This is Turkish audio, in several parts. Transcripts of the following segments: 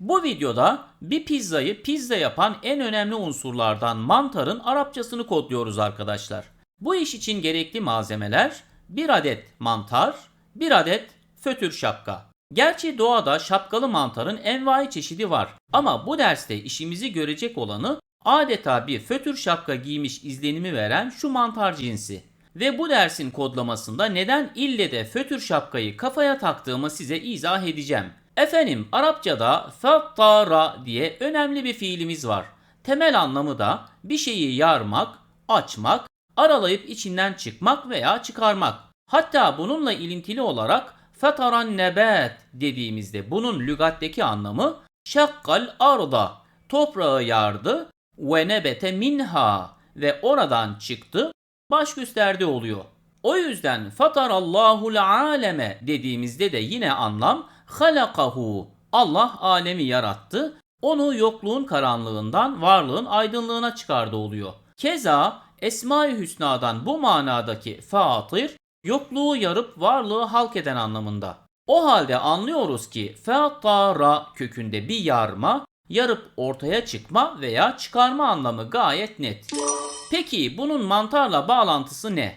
Bu videoda bir pizzayı pizza yapan en önemli unsurlardan mantarın Arapçasını kodluyoruz arkadaşlar. Bu iş için gerekli malzemeler 1 adet mantar, 1 adet fötür şapka. Gerçi doğada şapkalı mantarın envai çeşidi var ama bu derste işimizi görecek olanı adeta bir fötür şapka giymiş izlenimi veren şu mantar cinsi. Ve bu dersin kodlamasında neden ille de fötür şapkayı kafaya taktığımı size izah edeceğim. Efendim Arapçada fattara diye önemli bir fiilimiz var. Temel anlamı da bir şeyi yarmak, açmak, aralayıp içinden çıkmak veya çıkarmak. Hatta bununla ilintili olarak fataran nebat dediğimizde bunun lügatteki anlamı şakkal arda toprağı yardı ve nebete minha ve oradan çıktı baş gösterdi oluyor. O yüzden fatarallahul aleme dediğimizde de yine anlam halakahu. Allah alemi yarattı. Onu yokluğun karanlığından varlığın aydınlığına çıkardı oluyor. Keza Esma-i Hüsna'dan bu manadaki fatir yokluğu yarıp varlığı halk eden anlamında. O halde anlıyoruz ki fatara kökünde bir yarma, yarıp ortaya çıkma veya çıkarma anlamı gayet net. Peki bunun mantarla bağlantısı ne?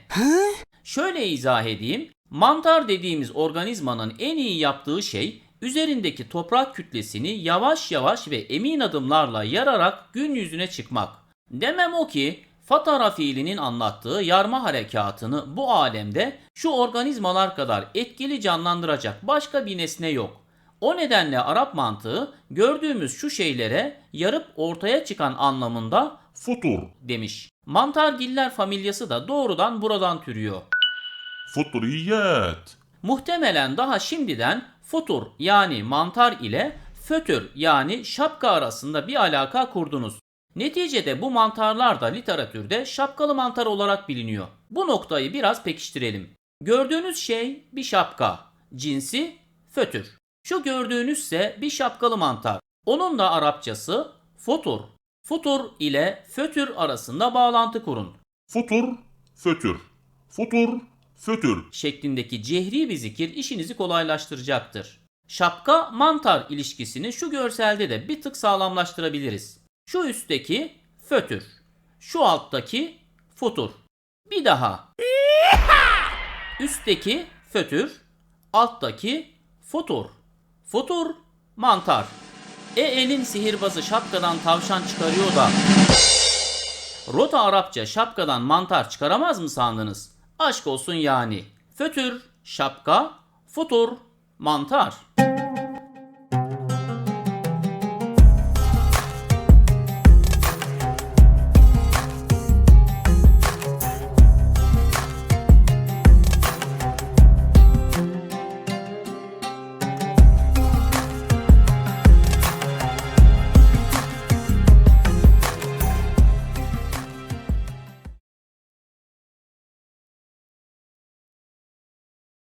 Şöyle izah edeyim. Mantar dediğimiz organizmanın en iyi yaptığı şey üzerindeki toprak kütlesini yavaş yavaş ve emin adımlarla yararak gün yüzüne çıkmak. Demem o ki Fatara fiilinin anlattığı yarma harekatını bu alemde şu organizmalar kadar etkili canlandıracak başka bir nesne yok. O nedenle Arap mantığı gördüğümüz şu şeylere yarıp ortaya çıkan anlamında Futur. demiş. Mantargiller familyası da doğrudan buradan türüyor. Futuriyet. Muhtemelen daha şimdiden futur yani mantar ile fötür yani şapka arasında bir alaka kurdunuz. Neticede bu mantarlar da literatürde şapkalı mantar olarak biliniyor. Bu noktayı biraz pekiştirelim. Gördüğünüz şey bir şapka. Cinsi fötür. Şu gördüğünüz ise bir şapkalı mantar. Onun da Arapçası futur. Futur ile fötür arasında bağlantı kurun. Futur. Fötür. Futur. Fötür. şeklindeki cehri bir zikir işinizi kolaylaştıracaktır. Şapka mantar ilişkisini şu görselde de bir tık sağlamlaştırabiliriz. Şu üstteki fötür, şu alttaki futur. Bir daha. Üstteki fötür, alttaki futur. Futur, mantar. E elin sihirbazı şapkadan tavşan çıkarıyor da Rota Arapça şapkadan mantar çıkaramaz mı sandınız? Aşk olsun yani. Fötür, şapka, futur, mantar.